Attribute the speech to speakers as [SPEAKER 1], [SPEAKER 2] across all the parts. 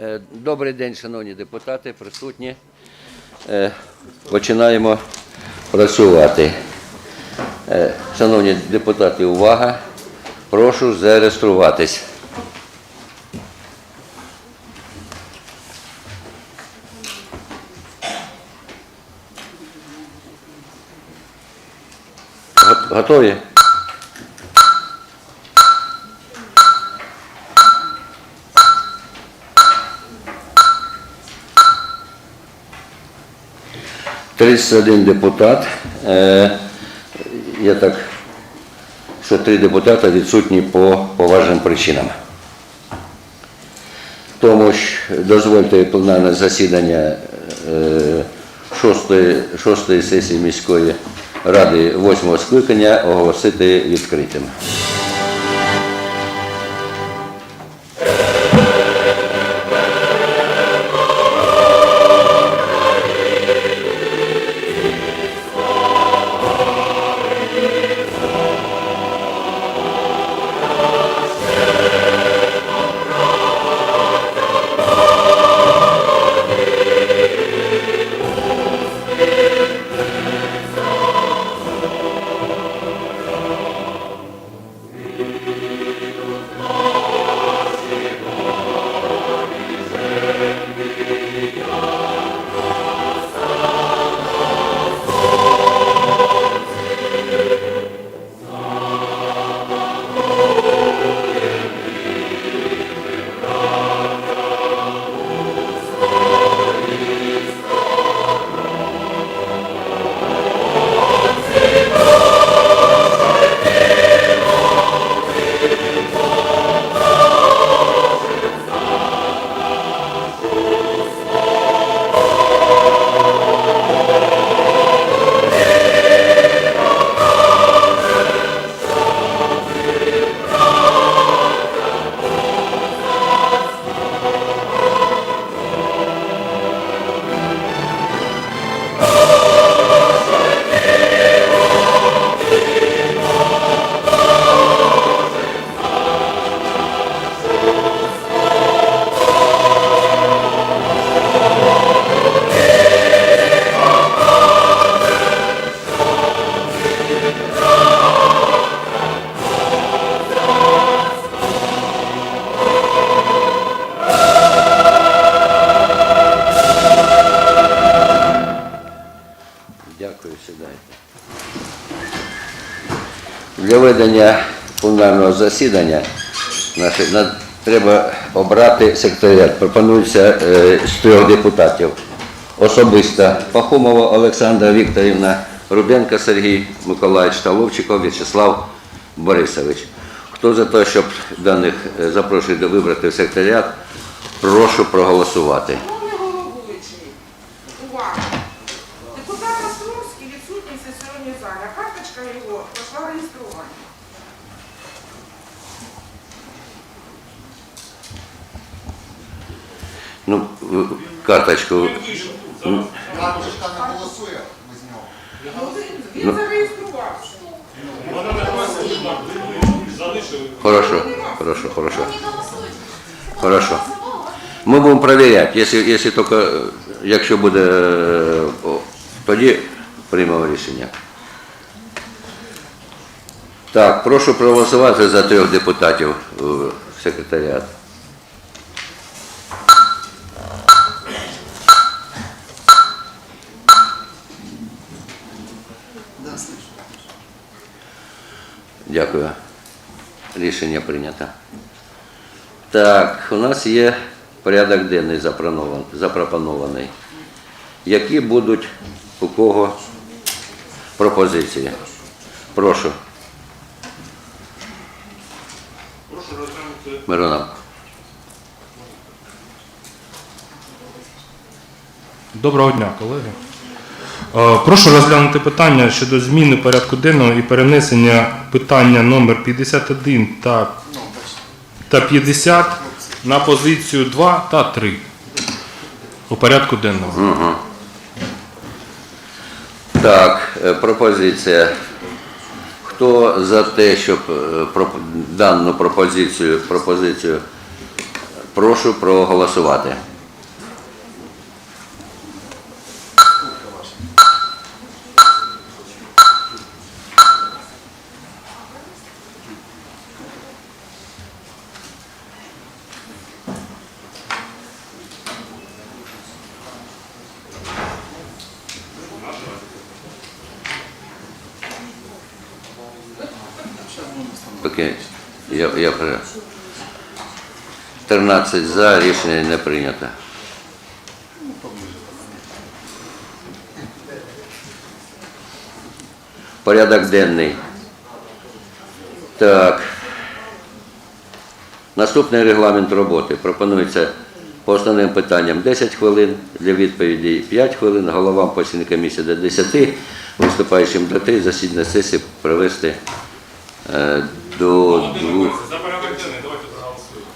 [SPEAKER 1] Е, Добрий день, шановні депутати, присутні. Е, Починаємо працювати. Е, Шановні депутати, увага. Прошу зареєструватись. Готові? Тридцять один депутат. Е, Я так, що три депутати відсутні по поважним причинам. Тому ж дозвольте пленарне засідання е, шостої, шостої сесії міської ради восьмого скликання оголосити відкритим. Дякую, сідайте. Для ведення пленарного засідання треба обрати секретаріат. Пропонується е, з трьох депутатів. Особисто Пахомова Олександра Вікторівна, Рубенко Сергій Миколаївич та Ловчиков В'ячеслав Борисович. Хто за те, щоб даних е, до вибрати в секретаріат, прошу проголосувати. Ну, карточку. Ну,
[SPEAKER 2] Рано ж там не голосує без нього.
[SPEAKER 3] Він- Він зареєструвався.
[SPEAKER 1] Хорошо, хорошо, хорошо. Хорошо. Ми будемо перевіряти, якщо, якщо тільки, якщо буде, е, о, тоді приймемо рішення. Так, прошу проголосувати за трьох депутатів в секретаріат. Дякую. Рішення прийнято. Так, у нас є порядок денний запропонований-. Які будуть у кого пропозиції? Прошу.
[SPEAKER 4] Прошу розглянути
[SPEAKER 1] Миронов.
[SPEAKER 4] Доброго дня, колеги. Е, Прошу розглянути питання щодо зміни порядку денного і перенесення питання номер 51 та, та 50 на позицію 2 та 3 у порядку денному.
[SPEAKER 1] Так, е, пропозиція. Хто за те, щоб е, дану пропозицію, пропозицію Прошу проголосувати. Я, я 13 за, рішення не прийнято. Порядок денний. Так. Наступний регламент роботи. Пропонується по основним питанням 10 хвилин для відповіді, 5 хвилин, головам постійної комісії до 10, виступаючим до 3, засідання сесії провести е, до двух.
[SPEAKER 4] За порядок денний, давайте проголосуємо.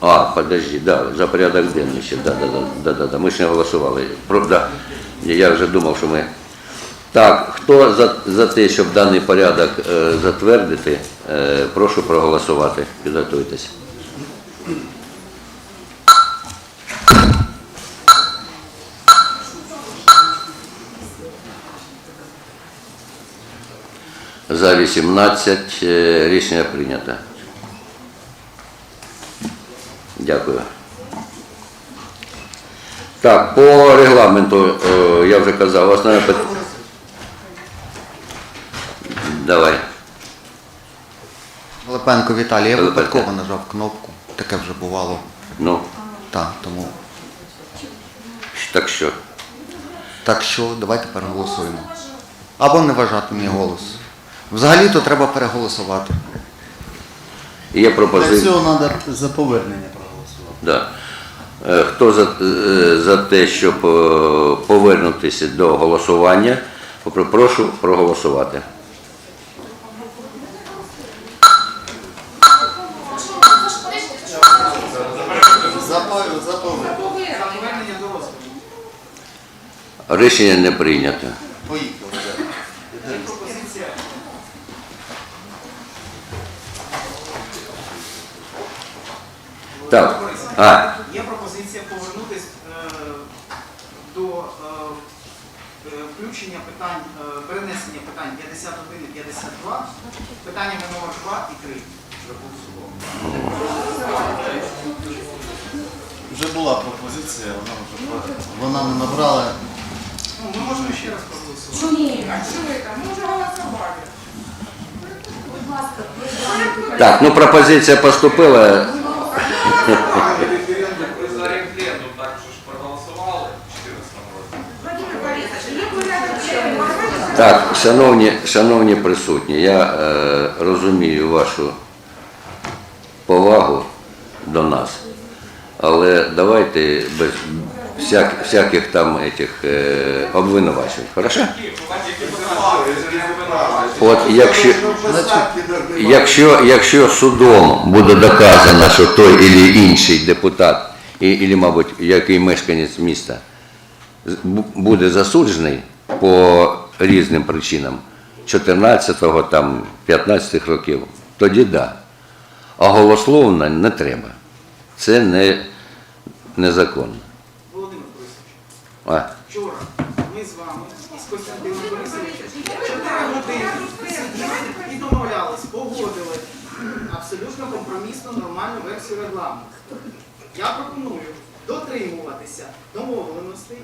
[SPEAKER 1] А, подожди, да, за порядок денний ще, да, да, да, да, да, да. Ми ще не голосували. Про. Я вже думав, що ми. Так, хто за, за те, щоб даний порядок е, затвердити, е, прошу проголосувати. Підготуйтесь. За 18 е, рішення прийнято. Дякую. Так, по регламенту, е, я вже казав, основне питання. Давай.
[SPEAKER 2] Липенко Віталій, я випадково нажав кнопку. Таке вже бувало.
[SPEAKER 1] Ну,
[SPEAKER 2] Так, тому.
[SPEAKER 1] так що.
[SPEAKER 2] Так що давайте переголосуємо. Або не вважати мій голос. Взагалі-то треба переголосувати.
[SPEAKER 1] Є
[SPEAKER 5] Для цього треба за повернення проголосувати.
[SPEAKER 1] Да. Е, Хто за, е, за те, щоб е, повернутися до голосування, прошу проголосувати. Рішення не прийнято. Так. А,
[SPEAKER 6] Є пропозиція повернутися до е, е, включення питань, е, перенесення питань 51 і 52, питаннями номер 2 і 3.
[SPEAKER 5] Вже була пропозиція, вона вже вона не набрала.
[SPEAKER 6] Ну, ми можемо ще раз проголосувати.
[SPEAKER 3] Ні, а що ви там? Ми вже голосували.
[SPEAKER 1] так, ну пропозиція поступила.
[SPEAKER 7] Ви за референдум так же ж проголосували в 14 році.
[SPEAKER 3] Владимир Борисович, є порядок денний, нормально?
[SPEAKER 1] Так, шановні, шановні присутні, я е, розумію вашу повагу до нас, але давайте без всяк, всяких там этих, е, обвинувачень. Хорошо? От якщо, якщо, якщо судом буде доказано, що той або інший депутат, і, мабуть, який мешканець міста буде засуджений по різним причинам 14-го, там, 15-х років, тоді да. А голословно не треба. Це не, незаконно.
[SPEAKER 6] Вчора ми з вами з Костянтином Борисовичем 4 години сиділи і домовлялись, погодили абсолютно компромісну нормальну версію регламенту. Я пропоную дотримуватися домовленостей,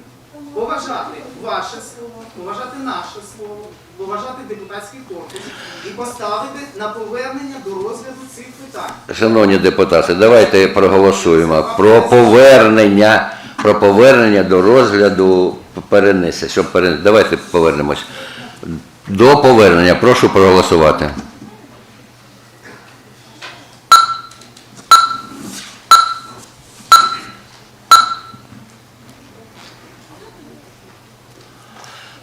[SPEAKER 6] поважати ваше слово, поважати наше слово, поважати депутатський корпус і поставити на повернення до розгляду цих питань.
[SPEAKER 1] шановні депутати, давайте проголосуємо про повернення, про повернення до розгляду перенесення. Щоб перен... Давайте повернемось. До повернення прошу проголосувати.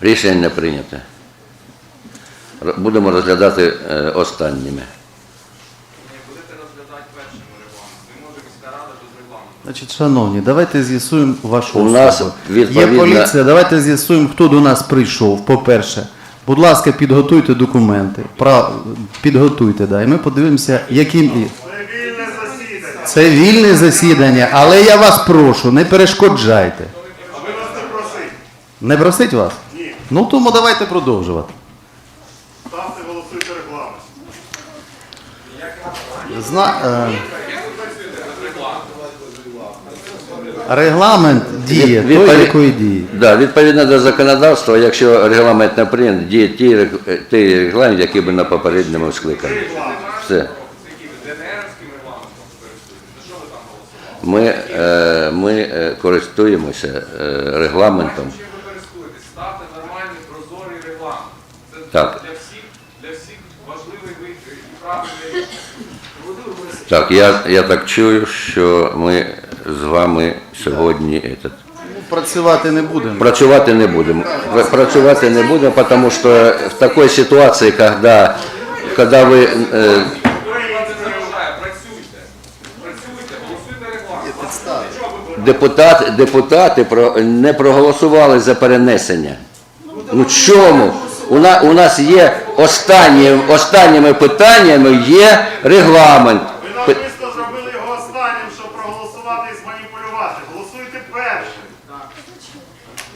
[SPEAKER 1] Рішення не прийнято. Будемо розглядати е, останніми.
[SPEAKER 7] Ні, будете розглядати першим регламент. Не може міська рада без регламенту.
[SPEAKER 5] Значить, шановні, давайте з'ясуємо вашу
[SPEAKER 1] У нас
[SPEAKER 5] особу.
[SPEAKER 1] відповідно-
[SPEAKER 5] Є поліція, давайте з'ясуємо, хто до нас прийшов, по-перше. Будь ласка, підготуйте документи. Пра... Підготуйте, да, і ми подивимося, яким і. Це вільне засідання, але я вас прошу, не перешкоджайте.
[SPEAKER 8] А ви нас не просить.
[SPEAKER 5] Не просить вас?
[SPEAKER 8] Ні.
[SPEAKER 5] Ну тому давайте продовжувати.
[SPEAKER 8] Ставте, голосуйте регламент.
[SPEAKER 5] Зна... е, Регламент діє,
[SPEAKER 1] Від-
[SPEAKER 5] той,
[SPEAKER 1] відпові-
[SPEAKER 5] якої діє.
[SPEAKER 1] Да, відповідно до законодавства, якщо регламент не прийнят, діє ті, рег- той регламент, який був на попередньому скликанні. Все.
[SPEAKER 7] Ви?
[SPEAKER 1] Ми, е, ми е, користуємося е, регламентом.
[SPEAKER 7] Чим ви користуєтесь? Ставте нормальний прозорий регламент. Це
[SPEAKER 1] Так.
[SPEAKER 7] для всіх, для всіх важливий і правильне.
[SPEAKER 1] Так, я, я так чую, що ми з вами сьогодні этот,
[SPEAKER 5] Працювати не будемо.
[SPEAKER 1] працювати не будемо. Працювати не будемо, тому що в такій ситуації, коли, коли ви е,
[SPEAKER 7] ви
[SPEAKER 1] депутат, депутати про, не проголосували за перенесення. Ну чому? У, на, у нас є останні, останніми питаннями є регламент.
[SPEAKER 8] Ви
[SPEAKER 1] Пи-
[SPEAKER 8] навмисно зробили його останнім, щоб проголосувати і зманіпулювати. Голосуйте першим.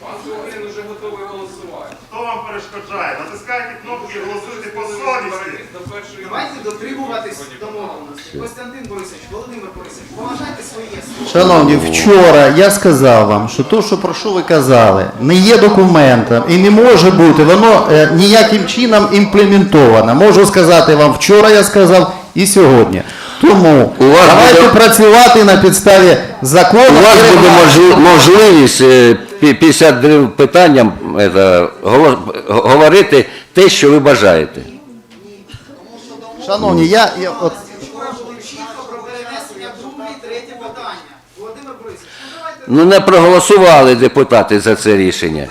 [SPEAKER 7] Пан Сухарин вже готовий голосувати.
[SPEAKER 8] Хто вам перешкоджає? Натискайте кнопки і голосуйте по совісті.
[SPEAKER 6] Давайте дотримуватись домовленості. Костянтин Борисович, Володимир Борисович, поважайте своє слово.
[SPEAKER 5] Шановні, вчора я сказав вам, що то, що про що ви казали, не є документом і не може бути, воно е, ніяким чином імплементовано. Можу сказати вам, вчора я сказав і сьогодні. Тому
[SPEAKER 1] У вас
[SPEAKER 5] давайте
[SPEAKER 1] буде-
[SPEAKER 5] працювати на підставі закону.
[SPEAKER 1] У вас буде
[SPEAKER 5] регламенту.
[SPEAKER 1] можливість е, пі- 52 питанням е, говорити те, що ви бажаєте.
[SPEAKER 5] Шановні, я, я от
[SPEAKER 6] ну
[SPEAKER 1] не проголосували депутати за це рішення.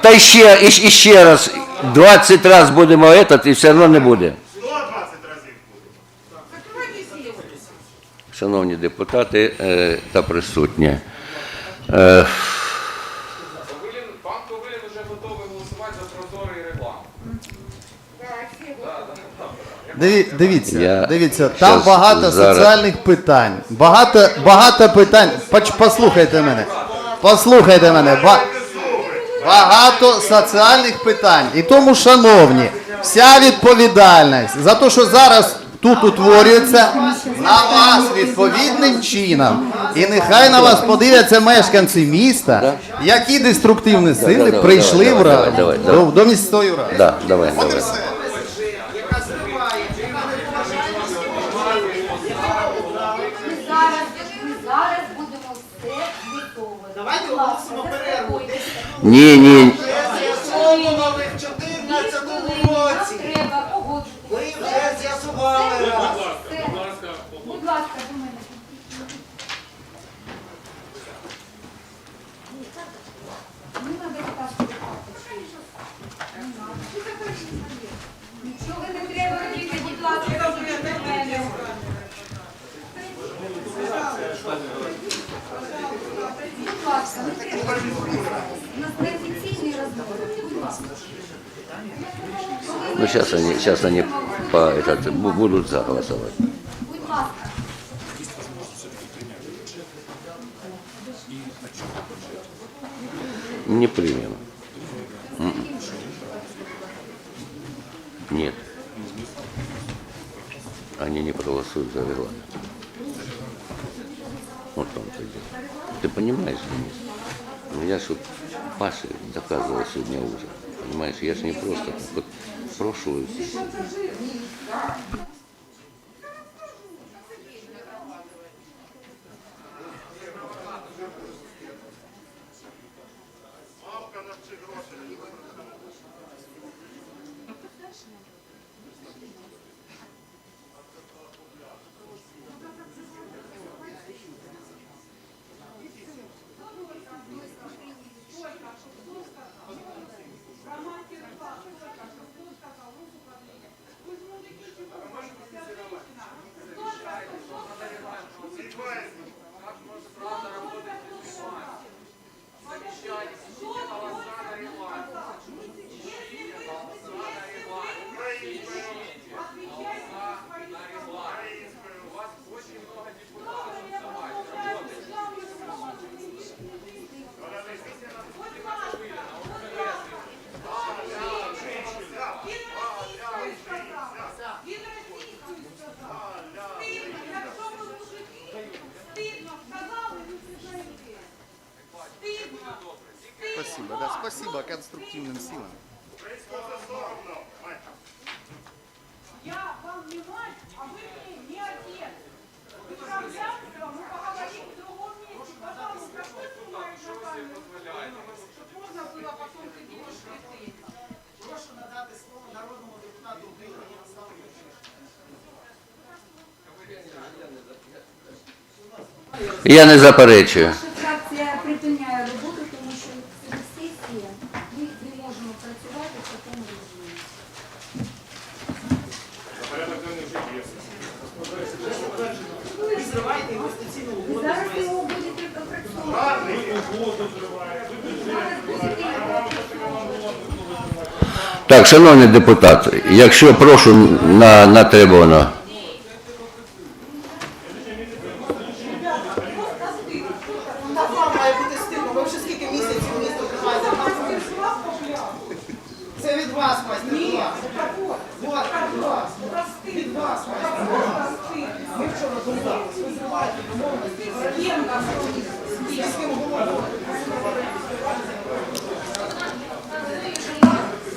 [SPEAKER 1] Та ще, і, ще раз, 20 разів будемо этот, і все одно не буде.
[SPEAKER 8] 120 разів буде.
[SPEAKER 3] Закривайте з'їли.
[SPEAKER 1] Шановні депутати е, та присутні. Е,
[SPEAKER 7] пан Ковилін вже готовий голосувати за прозорий.
[SPEAKER 5] Диві, дивіться, дивіться, там багато соціальних питань. Багато, багато питань. Послухайте мене. Послухайте мене. Ба- багато соціальних питань. І тому, шановні, вся відповідальність за те, що зараз тут утворюється, на вас відповідним чином. І нехай на вас подивляться мешканці міста, які деструктивні сили прийшли в раду, до, до міської ради.
[SPEAKER 1] да, давай, давай.
[SPEAKER 6] яка зриває,
[SPEAKER 1] Ну сейчас они, сейчас они по, этот, бу- будут за голосовать.
[SPEAKER 9] Будь ласка.
[SPEAKER 1] Не примем. М-м. Нет. Они не проголосуют за регламент. Понимаешь? Ну я же Паша доказывал сегодня уже. Понимаешь, я же не просто так вот прошлую.
[SPEAKER 5] спасибо, да, спасибо конструктивным силам.
[SPEAKER 9] Я вам не мать, а вы мне не отец. Вы правдяпливо, мы поговорим в другом месте. Пожалуйста, что снимаешь на камеру? Чтоб можно было потом ты делаешь претензии.
[SPEAKER 6] Прошу надати слово народному депутату України Ярославу Юрчишину.
[SPEAKER 1] Я не заперечую. Так, шановні депутати, якщо прошу на, на трибуну.
[SPEAKER 6] Ми вчора домовилися. Ви зриваєте домовленості. З ким говорили?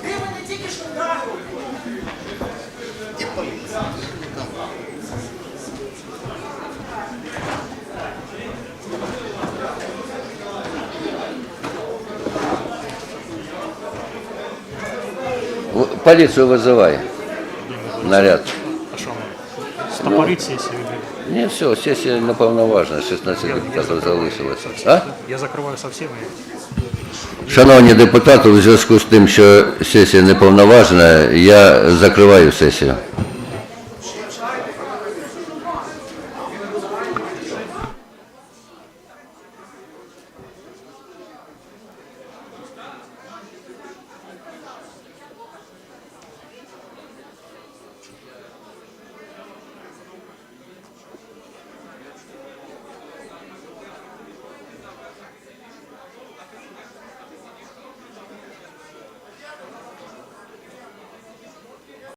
[SPEAKER 6] Ви мене тільки що вдарили.
[SPEAKER 1] Ні, все, сесія неповноважна, 16 депутатів залишилося. А?
[SPEAKER 10] Я закрываю со всеми.
[SPEAKER 1] Шановні депутати, у зв'язку з тим, що сесія неповноважна, я закриваю сесію.